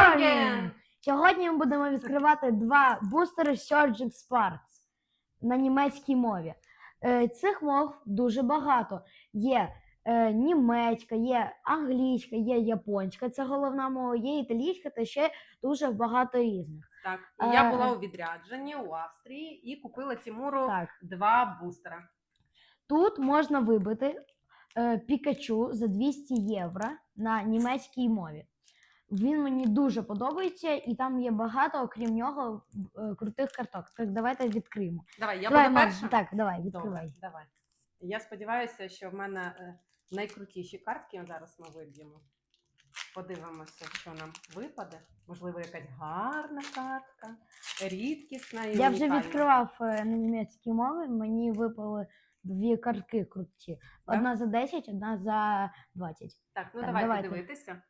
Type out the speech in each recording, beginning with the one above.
Morning! Сьогодні ми будемо відкривати два бустери Surging Sparks на німецькій мові. Е, Цих мов дуже багато. Є е, німецька, є англійська, є японська, це головна мова, є італійська та ще дуже багато різних. Так, я Е. була у відрядженні у Австрії і купила Тимуру Так, два бустера. тут можна вибити Пікачу за 200 євро на німецькій мові. Він мені дуже подобається, і там є багато, окрім нього, е, крутих карток. Так, давайте відкриємо. Давай, я давай, буду перша. Так, давай, Добре, відкривай. давай. Я сподіваюся, що в мене е, найкрутіші картки зараз ми виб'ємо. Подивимося, що нам випаде. Можливо, якась гарна картка, рідкісна і Я вже унікальна. відкривав е, на німецькій мові, мені випали дві картки круті. Так? Одна за 10, одна за 20. Так, ну Так, давайте давайте. дивитися.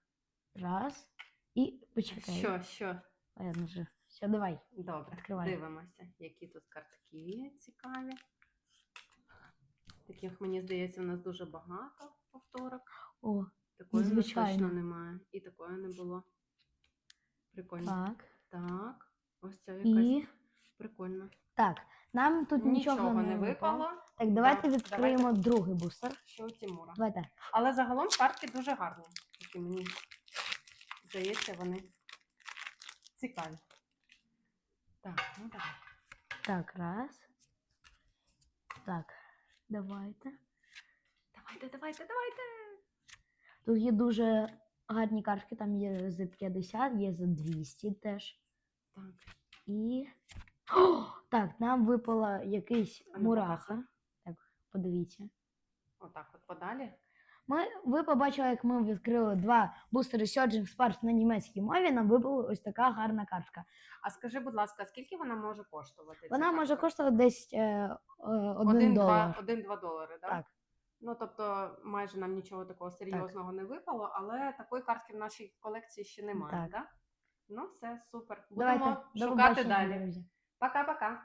Раз. І почекай. Що, що? Ладно вже. Все, давай. Добре, Відкривай. дивимося, які тут картки цікаві. Таких, мені здається, у нас дуже багато повторок. О, Такої в нас Незвичайно. точно немає. І такої не було. Прикольно. так. Так. Ось це якась І прикольно. так. Нам тут нічого, Нічого не випало. Так, давайте Да, відкриємо другий бустер. Що у Тимура. Давайте. Але загалом картки дуже гарні. Такі мені здається, вони цікаві. Так, ну давай. Так, раз. Так, давайте. Давайте, давайте, давайте. Тут є дуже гарні картки, там є за 50, є за 200 теж. Так. І. О, так, нам випала якийсь ну, мураха. Так, подивіться. Отак от подалі. Ми, ви побачили, як ми відкрили два бустери Surging Sparks на німецькій мові. Нам випала ось така гарна картка. А скажи, будь ласка, скільки вона може коштувати? Вона може картка? коштувати десь е, е, один Один-два долар. один-два долари, так? Так. Ну, тобто, майже нам нічого такого серйозного не випало, але такої картки в нашій колекції ще немає, Так. так? Ну, все, супер. Будемо до шукати далі. Пока-пока.